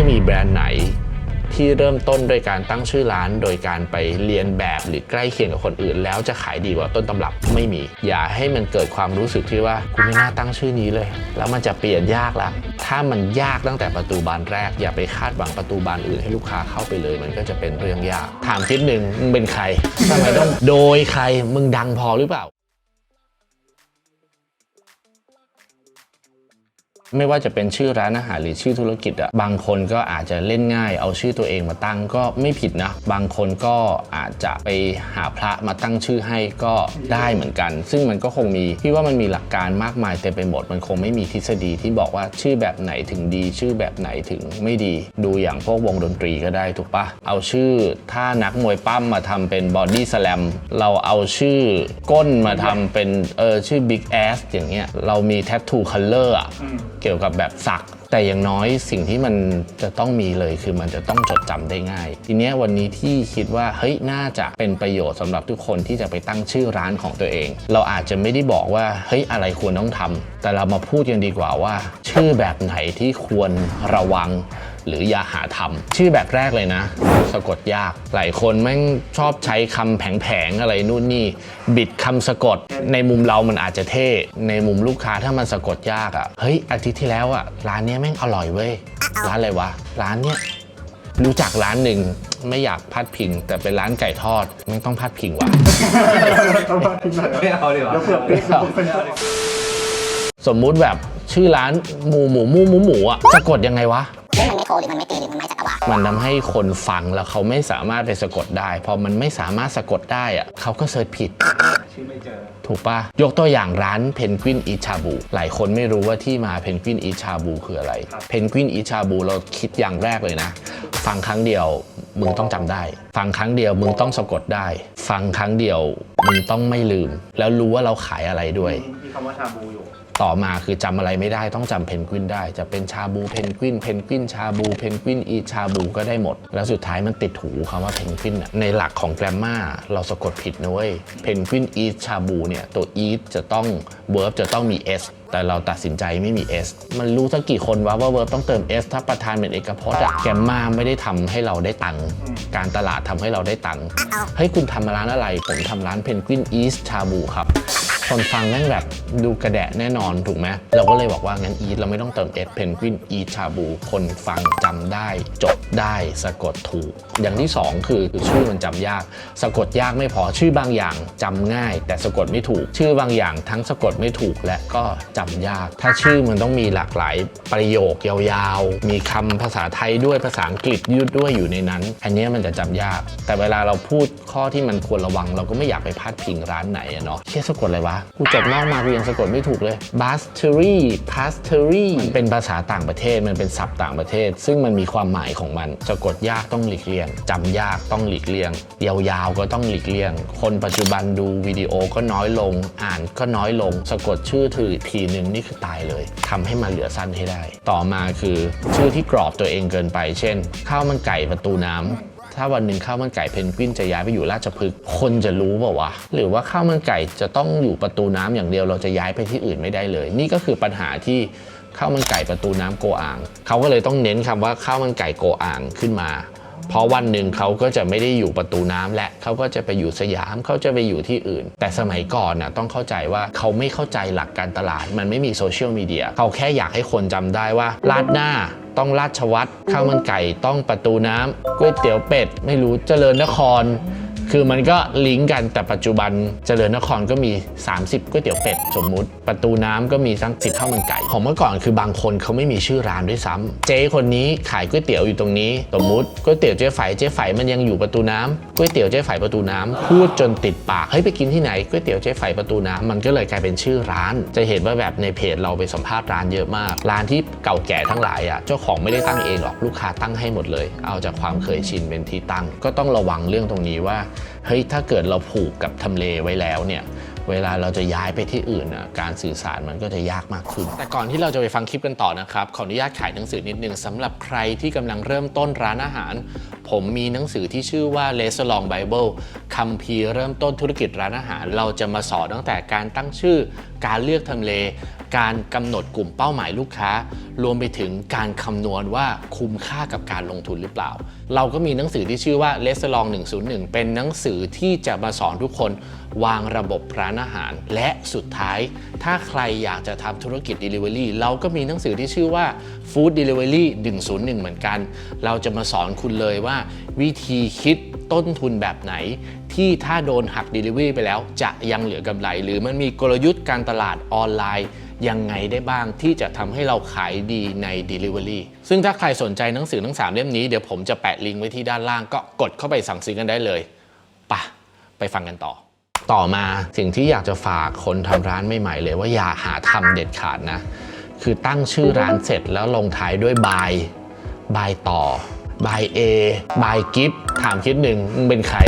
ไม่มีแบรนด์ไหนที่เริ่มต้นโดยการตั้งชื่อร้าน โดยการไปเรียนแบบหรือใกล้เคียงกับคนอื่น แล้วจะขายดีกว่าต้นตำรับไม่มี อย่าให้มันเกิดความรู้สึกที่ว่ากูไม่น่าตั้งชื่อนี้เลย แล้วมันจะเปลี่ยนยากละถ้ามันยากตั้งแต่ประตูบานแรก อย่าไปคาดหวังประตูบานอื่นให้ลูกค้าเข้าไปเลย มันก็จะเป็นเรื่องยาก ถามคิดหนึ่งมึงเป็นใครทำไมต้องโดยใครมึงดังพอหรือเปล่า ไม่ว่าจะเป็นชื่อร้านอาหารหรือชื่อธุรกิจอะบางคนก็อาจจะเล่นง่าย เอาชื่อตัวเองมาตั้งก็ไม่ผิดนะ บางคนก็อาจจะไปหาพระมาตั้งชื่อให้ก็ได้เหมือนกัน ซึ่งมันก็คงมีพี่ว่ามันมีหลักการมากมายเต็มไปหมดมันคงไม่มีทฤษฎีที่บอกว่าชื่อแบบไหนถึงดี ชื่อแบบไหนถึงไม่ดี ดูอย่างพวกวงดนตรีก็ได้ถูกปะเอาชื่อถ้านักมวยปั้มมาทำเป็นบอดี้สแลมเราเอาชื่อก้นมาทำเป็นเออชื่อ Big Ass อย่างเงี้ยเรามี Tattoo Color อะเกี่ยวกับแบบสัก แต่อย่างน้อยสิ่งที่มันจะต้องมีเลยคือมันจะต้องจดจำได้ง่าย ทีเนี้ยวันนี้ที่คิดว่าเฮ้ยน่าจะเป็นประโยชน์สำหรับทุกคนที่จะไปตั้งชื่อร้านของตัวเอง เราอาจจะไม่ได้บอกว่าเฮ้ยอะไรควรต้องทำแต่เรามาพูดกันดีกว่าว่า ชื่อแบบไหนที่ควรระวัง หรืออย่าหาทำชื่อแบบแรกเลยนะ สะกดยาก หลายคนแม่งชอบใช้คำแผงๆอะไรนู่นนี่ บิดคำสะกด ในมุมเรามันอาจจะเท่ ในมุมลูกค้าถ้ามันสะกดยากอะ่ะ เฮ้ย อาทิตย์ที่แล้วอะ่ะ ร้านเนี้ยแม่งอร่อยเว้ย ร้านอะไรวะ ร้านเนี้ยรู้จักร้านหนึ่งไม่อยากพัดพิง แต่เป็นร้านไก่ทอดไม่ต้องพัดพิงว่ะต้องมาทิ้งหน่อยไม่เอาดีกว่าแล้วเผื่อปิ๊กแล้วเป็นสมมุติแบบชื่อร้านหมูหมูหมูหมูหมูอะสะกดยังไงวะ เฮ้ยมันไม่โทรหรือมันไม่ตีหรือมันไม่จักรวาลมันทำให้คนฟังแล้วเขาไม่สามารถไปสะกดได้ พอมันไม่สามารถสะกดได้อะเขาก็เซิร์ชผิด ชื่อไม่เจอ ถูกปะยกตัวอย่างร้านเพนกวินอีชาบูหลายคนไม่รู้ว่าที่มาเพนกวินอีชาบูคืออะไรเพนกวินอีชาบูเราคิดอย่างแรกเลยนะ ฟังครั้งเดียวมึงต้องจำได้ ฟังครั้งเดียวมึงต้องสะกดได้ ฟังครั้งเดียวมึงต้องไม่ลืม แล้วรู้ว่าเราขายอะไรด้วยมีคำว่าชาบูอยู่ ต่อมาคือจำอะไรไม่ได้ต้องจำเพนกวินได้ จะเป็นชาบูเพนกวินเพนกวินชาบูเพนกวินอีชาบูก็ได้หมด แล้วสุดท้ายมันติดหูคำว่าเพนกวินอะในหลักของแกรมมาเราสะกดผิดนะเว้ยเพนกวินอีชาบูเนี่ยตัวอีจะต้องเวิร์บจะต้องมี S แต่เราตัดสินใจไม่มี S มันรู้สักกี่คนวะว่าเวิร์บต้องเติม S ถ้าประธานเป็นเอกพจน์อะแกรมมาไม่ได้ทำให้เราได้ตังค์การตลาดทำให้เราได้ตังค์เฮ้คุณทำร้านอะไรผมทำร้านเพนกวินอีสชาบูครับ คนฟังแม่งแบบดูกระแดะแน่นอนถูกไหมเราก็เลยบอกว่างั้นอีทเราไม่ต้องเติมเอสเพนกวินอีชาบู คนฟังจำได้จดได้สะกดถูก อย่างที่ 2 คือคือชื่อมันจำยาก สะกดยากไม่พอชื่อบางอย่างจำง่าย แต่สะกดไม่ถูก ชื่อบางอย่างทั้งสะกดไม่ถูกและก็จำยาก ถ้าชื่อมันต้องมีหลากหลายประโยคยาวๆ มีคำภาษาไทยด้วยภาษาอังกฤษยืดด้วยอยู่ในนั้น อันนี้มันจะจำยาก แต่เวลาเราพูดข้อที่มันควรระวัง เราก็ไม่อยากไปพาดพิงร้านไหนอะเนาะเชี่ยสะกดอะไรวะกูจบนอกมากูยังสะกดไม่ถูกเลย pastry pastry มันเป็นภาษาต่างประเทศมันเป็นศัพท์ต่างประเทศ ซึ่งมันมีความหมายของมันสะกดยากต้องหลีกเลี่ยงจำยากต้องหลีกเลี่ยงยาวๆก็ต้องหลีกเลี่ยง คนปัจจุบันดูวิดีโอก็น้อยลง อ่านก็น้อยลง สะกดชื่อถือทีหนึ่งนี่คือตายเลยทำให้มันเหลือสั้นให้ได้ ต่อมาคือชื่อที่กรอบตัวเองเกินไป เช่นข้าวมันไก่ประตูน้ำ ถ้าวันหนึ่งข้าวมันไก่เพนกวินจะย้ายไปอยู่ราชพฤกษ์คนจะรู้เปล่าวะหรือว่าข้าวมันไก่จะต้องอยู่ประตูน้ำอย่างเดียวเราจะย้ายไปที่อื่นไม่ได้เลย นี่ก็คือปัญหาที่ข้าวมันไก่ประตูน้ำโกอ่างเขาก็เลยต้องเน้นคำว่าข้าวมันไก่โกอ่างขึ้นมา เพราะวันหนึ่งเขาก็จะไม่ได้อยู่ประตูน้ำและเขาก็จะไปอยู่สยามเขาจะไปอยู่ที่อื่น แต่สมัยก่อนน่ะต้องเข้าใจว่าเขาไม่เข้าใจหลักการตลาด มันไม่มีโซเชียลมีเดียเขาแค่อยากให้คนจำได้ว่าลาดหน้าต้องราชวัตรข้าวมันไก่ต้องประตูน้ำก๋วยเตี๋ยวเป็ด ไม่รู้เจริญนคร คือมันก็ลิงก์กันแต่ปัจจุบันเจริญนครก็มี 30ก๋วยเตี๋ยวเป็ดสมมุติ ประตูน้ำก็มีทั้งสิบข้าวมันไก่ของเมื่อก่อนคือบางคนเขาไม่มีชื่อร้านด้วยซ้ำเจ๊คนนี้ขายก๋วยเตี๋ยวอยู่ตรงนี้ สมมุติก๋วยเตี๋ยวเจ๊ไฝเจ๊ไฝมันยังอยู่ประตูน้ำก๋วยเตี๋ยวเจ๊ไฝประตูน้ำพูดจนติดปากเฮ้ยไปกินที่ไหนก๋วยเตี๋ยวเจ๊ไฝประตูน้ำมันก็เลยกลายเป็นชื่อร้าน จะเห็นว่าแบบในเพจเราไปสัมภาษณ์ร้านเยอะมาก ร้านที่เก่าแก่ทั้งหลายอะเจ้าของไม่ได้ตั้งเองหรอกลูกค้าตั้งให้หมดเลย เอาจากความเคยชินเป็นที่ตั้ง ก็ต้องระวังเรื่องตรงนี้ว่าเฮ้ยถ้าเกิดเราผูกกับทำเลไว้แล้วเนี่ยเวลาเราจะย้ายไปที่อื่นน่ะการสื่อสารมันก็จะยากมากขึ้น แต่ก่อนที่เราจะไปฟังคลิปกันต่อนะครับ ขออนุญาตขายหนังสือนิดนึงสำหรับใครที่กำลังเริ่มต้นร้านอาหาร ผมมีหนังสือที่ชื่อว่า r e s t a u r a n t Bible คัมภีร์เริ่มต้นธุรกิจร้านอาหาร เราจะมาสอนตั้งแต่การตั้งชื่อ การเลือกทำเล การกำหนดกลุ่มเป้าหมายลูกค้า รวมไปถึงการคำนวณว่าคุ้มค่ากับการลงทุนหรือเปล่า เราก็มีหนังสือที่ชื่อว่า r e s t a u r a n t 101 เป็นหนังสือที่จะมาสอนทุกคนวางระบบร้านอาหาร และสุดท้าย ถ้าใครอยากจะทำธุรกิจ Delivery เราก็มีหนังสือที่ชื่อว่า Food Delivery 101 เหมือนกัน เราจะมาสอนคุณเลยว่าวิธีคิดต้นทุนแบบไหน ที่ถ้าโดนหัก Delivery ไปแล้ว จะยังเหลือกำไร หรือมันมีกลยุทธ์การตลาดออนไลน์ยังไงได้บ้างที่จะทำให้เราขายดีใน Delivery ซึ่งถ้าใครสนใจหนังสือทั้ง 3 เล่มนี้เดี๋ยวผมจะแปะลิงก์ไว้ที่ด้านล่างก็กดเข้าไปสั่งซื้อกันได้เลยไปะไปฟังกันต่อ ต่อมาสิ่งที่อยากจะฝากคนทำร้านใหม่ๆเลยว่าอย่าหาทำเด็ดขาดนะ คือตั้งชื่อร้านเสร็จแล้วลงท้ายด้วยบายบายต่อ บายเอบายกิฟถามคิดหนึ่งมึงเป็นใคร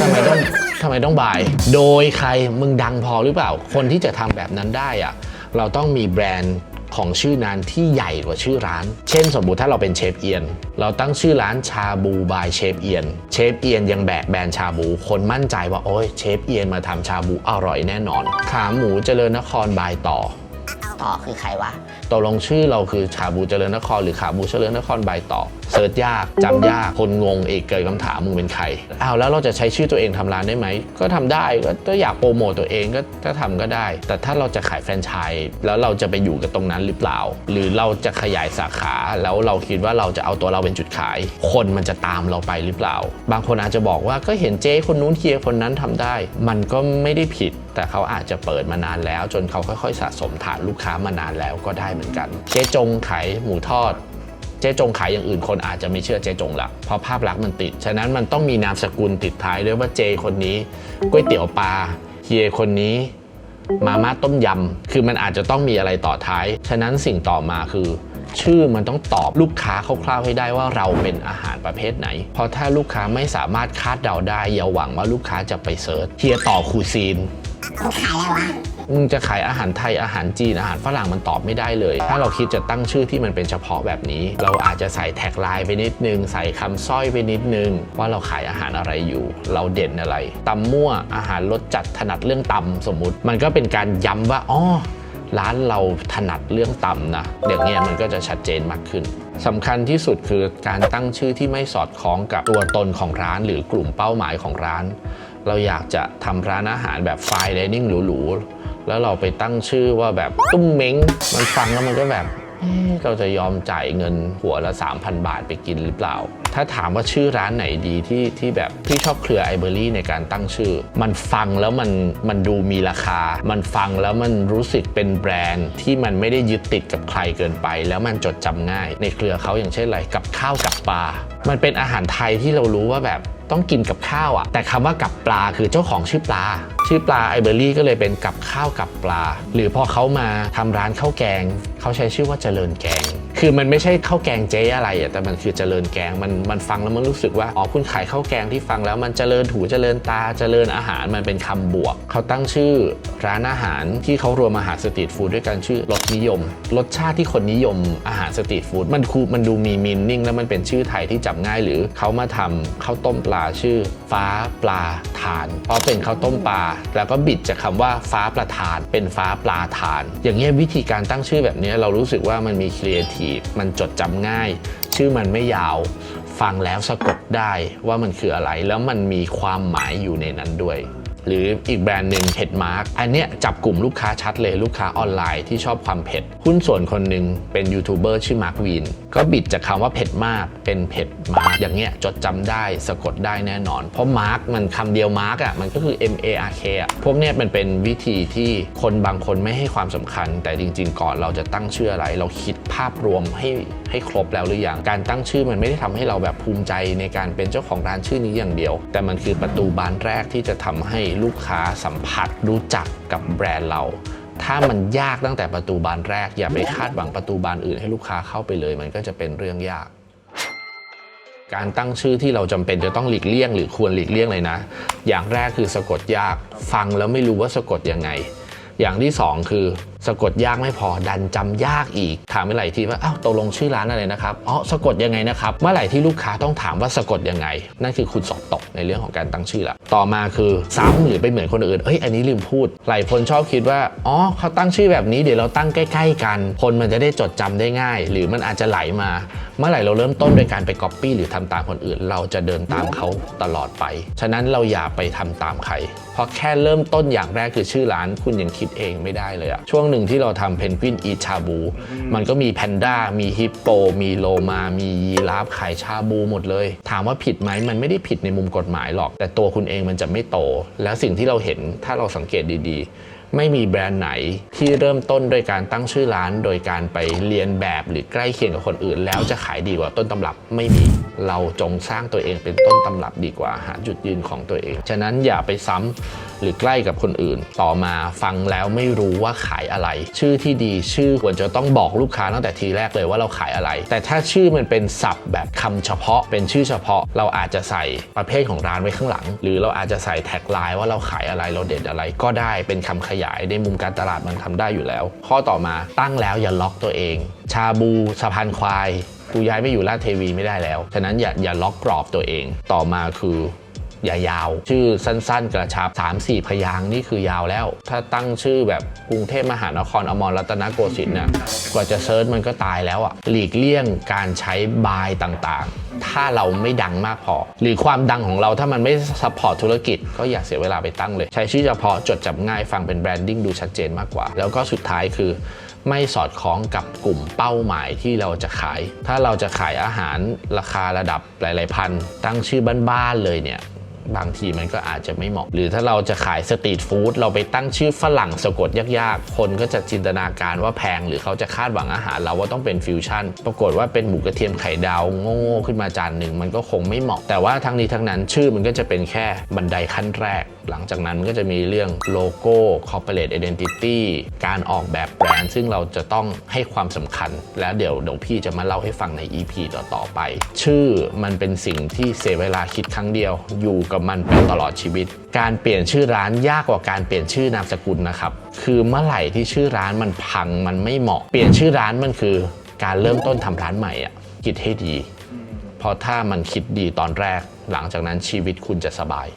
ทำไมต้องทำไมต้องบาย โดยใครมึงดังพอหรือเปล่า คนที่จะทำแบบนั้นได้อะเราต้องมีแบรนด์ของชื่อนั้นที่ใหญ่กว่าชื่อร้าน เช่น สมมุติถ้าเราเป็นเชฟเอียน เราตั้งชื่อร้านชาบูบายเชฟเอียน เชฟเอียนยังแบกแบรนด์ชาบู คนมั่นใจว่าโอ้ยเชฟเอียนมาทำชาบูอร่อยแน่นอน ขาหมูเจริญนครบายต่อ ต่อคือใครวะตกลงชื่อเราคือชาบูเจริญนครหรือขาบูเจริญนครบายต่อ เสิร์ชยากจำยากคนงงเอกเกิดคำถามมึงเป็นใครอ้าวแล้วเราจะใช้ชื่อตัวเองทำร้านได้ไหม ก็ทำได้ก็ถ้าอยากโปรโมตตัวเองก็ถ้าทำก็ได้ แต่ถ้าเราจะขายแฟรนไชส์แล้วเราจะไปอยู่กับตรงนั้นหรือเปล่า หรือเราจะขยายสาขาแล้วเราคิดว่าเราจะเอาตัวเราเป็นจุดขาย คนมันจะตามเราไปหรือเปล่า บางคนอาจจะบอกว่าก็เห็นเจ๊คนนู้นเฮียคนนั้นทำได้ มันก็ไม่ได้ผิด แต่เขาอาจจะเปิดมานานแล้ว จนเขาค่อยๆ สะสมฐานลูกค้ามานานแล้วก็ได้เหมือนกัน เจ๊จงขายหมูทอด เจ๊จงขายอย่างอื่นคนอาจจะไม่เชื่อเจ๊จงละเพราะภาพลักษณ์มันติด ฉะนั้นมันต้องมีนามสกุลติดท้ายด้วยว่าเจคนนี้ก๋วยเตี๋ยวปลาเฮียคนนี้มาม่าต้มยำคือมันอาจจะต้องมีอะไรต่อท้าย ฉะนั้นสิ่งต่อมาคือ ชื่อมันต้องตอบลูกค้าคร่าวๆให้ได้ว่าเราเป็นอาหารประเภทไหน เพราะถ้าลูกค้าไม่สามารถคาดเดาได้อย่าหวังว่าลูกค้าจะไปเซิร์ชเฮียต่อคูซีนกูขายอะไรวะ จะขายอาหารไทยอาหารจีนอาหารฝรั่งมันตอบไม่ได้เลย ถ้าเราคิดจะตั้งชื่อที่มันเป็นเฉพาะแบบนี้ เราอาจจะใส่แท็กไลน์ไปนิดนึง ใส่คำสร้อยไปนิดนึง ว่าเราขายอาหารอะไรอยู่ เราเด่นอะไรตำมั่วอาหารรสจัดถนัดเรื่องตำสมมุติ มันก็เป็นการย้ำว่าอ๋อร้านเราถนัดเรื่องตำนะอย่างเงี้ยมันก็จะชัดเจนมากขึ้นสำคัญที่สุดคือการตั้งชื่อที่ไม่สอดคล้องกับตัวตนของร้านหรือกลุ่มเป้าหมายของร้าน เราอยากจะทำร้านอาหารแบบไฟน์ไดนิ่งหรูๆ แล้วเราไปตั้งชื่อว่าแบบตุ้มเม้งมันฟังแล้วมันก็แบบเอ๊ะเราจะยอมจ่ายเงินหัวละ 3,000 บาทไปกินหรือเปล่า ถ้าถามว่าชื่อร้านไหนดีที่ที่แบบพี่ชอบเครือไอเบอรี่ในการตั้งชื่อ มันฟังแล้วมันมันดูมีราคา มันฟังแล้วมันรู้สึกเป็นแบรนด์ที่มันไม่ได้ยึดติดกับใครเกินไป แล้วมันจดจำง่าย ในเครือเขาอย่างเช่นอะไรกับข้าวกับปลา มันเป็นอาหารไทยที่เรารู้ว่าแบบ ต้องกินกับข้าวอะแต่คำว่ากับปลาคือเจ้าของชื่อปลา ชื่อปลาไอเบอรี่ก็เลยเป็นกับข้าวกับปลา หรือพอเขามาทำร้านข้าวแกง เขาใช้ชื่อว่าเจริญแกง คือมันไม่ใช่ข้าวแกงเจ๊อะไรอะแต่มันคือเจริญแกงมันมันฟังแล้วมันรู้สึกว่าอ๋อคุณขายข้าวแกงที่ฟังแล้วมันเจริญหูเจริญตาเจริญอาหารมันเป็นคำบวก เขาตั้งชื่อร้านอาหารที่เขารวมอาหารสตรีทฟู้ดด้วยกันชื่อรสนิยม รสชาติที่คนนิยมอาหารสตรีทฟู้ดมันคูมันดูมีมินนิ่งแล้วมันเป็นชื่อไทยที่จำง่ายหรือเขามาทำข้าวต้มปลาชื่อ ฟ้าปลาทานเพราะเป็นข้าวต้มปลาแล้วก็บิดจากคำว่าฟ้าประทาน เป็นฟ้าปลาทาน อย่างเงี้ยวิธีการตั้งชื่อแบบนี้เรารู้สึกว่ามันมีครีเอทีฟมันจดจำง่าย ชื่อมันไม่ยาว ฟังแล้วสะกดได้ว่ามันคืออะไร แล้วมันมีความหมายอยู่ในนั้นด้วย หรืออีกแบรนด์หนึ่งเผ็ดมาร์กอันเนี้ยจับกลุ่มลูกค้าชัดเลยลูกค้าออนไลน์ที่ชอบความเผ็ด หุ้นส่วนคนหนึ่งเป็นยูทูบเบอร์ชื่อมาร์ควีนก็บิดจากคำว่าเผ็ดมากเป็นเผ็ดมาร์กอย่างเงี้ยจดจำได้สะกดได้แน่นอน เพราะมาร์กมันคำเดียวมาร์กอะมันก็คือ M A R K อะพวกเนี้ยมันเป็นวิธีที่คนบางคนไม่ให้ความสำคัญ แต่จริง ๆ ก่อนเราจะตั้งชื่ออะไร เราคิดภาพรวมให้ให้ครบแล้วหรือยังการตั้งชื่อมันไม่ได้ทำให้เราแบบภูมิใจในการเป็นเจ้าของร้านชื่อนี้อย่างเดียว แต่มันคือประตูบานแรกที่จะทำให้ลูกค้าสัมผัสรู้จักกับแบรนด์เรา ถ้ามันยากตั้งแต่ประตูบานแรก อย่าไปคาดหวังประตูบานอื่นให้ลูกค้าเข้าไปเลย มันก็จะเป็นเรื่องยาก การตั้งชื่อที่เราจำเป็นจะต้องหลีกเลี่ยง หรือควรหลีกเลี่ยงเลยนะ อย่างแรกคือสะกดยาก ฟังแล้วไม่รู้ว่าสะกดยังไง อย่างที่สองคือ สะกดยากไม่พอดันจำยากอีก ถามไปหลายทีว่าอ้าวตกลงชื่อร้านอะไรนะครับอ๋อสะกดยังไงนะครับ เมื่อไหร่ที่ลูกค้าต้องถามว่าสะกดยังไง นั่นคือคุณสอบตกในเรื่องของการตั้งชื่อละต่อมาคือซ้ำหรือไปเหมือนคนอื่นเอ้ยอันนี้ลืมพูด หลายคนชอบคิดว่าอ๋อเขาตั้งชื่อแบบนี้เดี๋ยวเราตั้งใกล้ ๆ กัน คนมันจะได้จดจำได้ง่าย หรือมันอาจจะไหลมา เมื่อไหร่เราเริ่มต้นโดยการไปก๊อปปี้หรือทำตามคนอื่น เราจะเดินตามเขาตลอดไป ฉะนั้นเราอย่าไปทำตามใครเพราะแค่เริ่มต้นอย่างแรกคือชื่อร้าน คุณยังคิดเองไม่ได้เลยอะช่วงหนึ่งที่เราทำเพนกวินอีชาบู มันก็มีแพนด้ามีฮิปโป มีโลมา มียีราฟขายชาบูหมดเลย ถามว่าผิดไหมมันไม่ได้ผิดในมุมกฎหมายหรอก แต่ตัวคุณเองมันจะไม่โต แล้วสิ่งที่เราเห็นถ้าเราสังเกตดีๆ ไม่มีแบรนด์ไหนที่เริ่มต้นโดยการตั้งชื่อร้าน โดยการไปเรียนแบบหรือใกล้เคียงกับคนอื่น แล้วจะขายดีกว่าต้นตำรับไม่มีเราจงสร้างตัวเองเป็นต้นตำรับดีกว่าหาจุดยืนของตัวเอง ฉะนั้นอย่าไปซ้ำ หรือใกล้กับคนอื่น ต่อมาฟังแล้วไม่รู้ว่าขายอะไร ชื่อที่ดีชื่อควรจะต้องบอกลูกค้าตั้งแต่ทีแรกเลยว่าเราขายอะไร แต่ถ้าชื่อมันเป็นศัพท์แบบคำเฉพาะ เป็นชื่อเฉพาะ เราอาจจะใส่ประเภทของร้านไว้ข้างหลัง หรือเราอาจจะใส่แท็กไลน์ว่าเราขายอะไรเราเด็ดอะไรก็ได้เป็นคำขยายในมุมการตลาดมันทำได้อยู่แล้ว ข้อต่อมาตั้งแล้วอย่าล็อกตัวเอง ชาบูสะพานควายกูย้ายไม่อยู่ลาดเทวีไม่ได้แล้ว ฉะนั้นอย่าอย่าล็อกกรอบตัวเอง ต่อมาคือ อย่ายาว ชื่อสั้นๆ กระชับ 3-4 พยางนี่คือยาวแล้ว ถ้าตั้งชื่อแบบกรุงเทพมหานครอมรรัตนโกสินทร์น่ะกว่าจะเซิร์ชมันก็ตายแล้วอะหลีกเลี่ยงการใช้บายต่างๆ ถ้าเราไม่ดังมากพอ หรือความดังของเราถ้ามันไม่ซัพพอร์ตธุรกิจ ก็อย่าเสียเวลาไปตั้งเลย ใช้ชื่อเฉพาะจดจำง่ายฟังเป็นแบรนดิ้งดูชัดเจนมากกว่า แล้วก็สุดท้ายคือไม่สอดคล้องกับกลุ่มเป้าหมายที่เราจะขาย ถ้าเราจะขายอาหารราคาระดับหลาย ๆ พัน ตั้งชื่อบ้านๆเลยเนี่ย บางทีมันก็อาจจะไม่เหมาะ หรือถ้าเราจะขายสตรีทฟู้ดเราไปตั้งชื่อฝรั่งสะกดยากๆ คนก็จะจินตนาการว่าแพงหรือเขาจะคาดหวังอาหารเราว่าต้องเป็นฟิวชั่น ปรากฏว่าเป็นหมูกระเทียมไข่ดาวโง่ๆขึ้นมาจานหนึ่งมันก็คงไม่เหมาะ แต่ว่าทั้งนี้ทั้งนั้นชื่อมันก็จะเป็นแค่บันไดขั้นแรก หลังจากนั้นมันก็จะมีเรื่องโลโก้ corporate identity การออกแบบแบรนด์ ซึ่งเราจะต้องให้ความสำคัญ แล้วเดี๋ยวเดี๋ยวพี่จะมาเล่าให้ฟังใน EP ต่อๆไป ชื่อมันเป็นสิ่งที่เสียเวลาคิดครั้งเดียว อยู่กับมันไปตลอดชีวิต การเปลี่ยนชื่อร้านยากกว่าการเปลี่ยนชื่อนามสกุลนะครับ คือเมื่อไหร่ที่ชื่อร้านมันพังมันไม่เหมาะ เปลี่ยนชื่อร้านมันคือ การเริ่มต้นทำร้านใหม่อะคิดให้ดี เพราะถ้ามันคิดดีตอนแรก หลังจากนั้นชีวิตคุณจะสบาย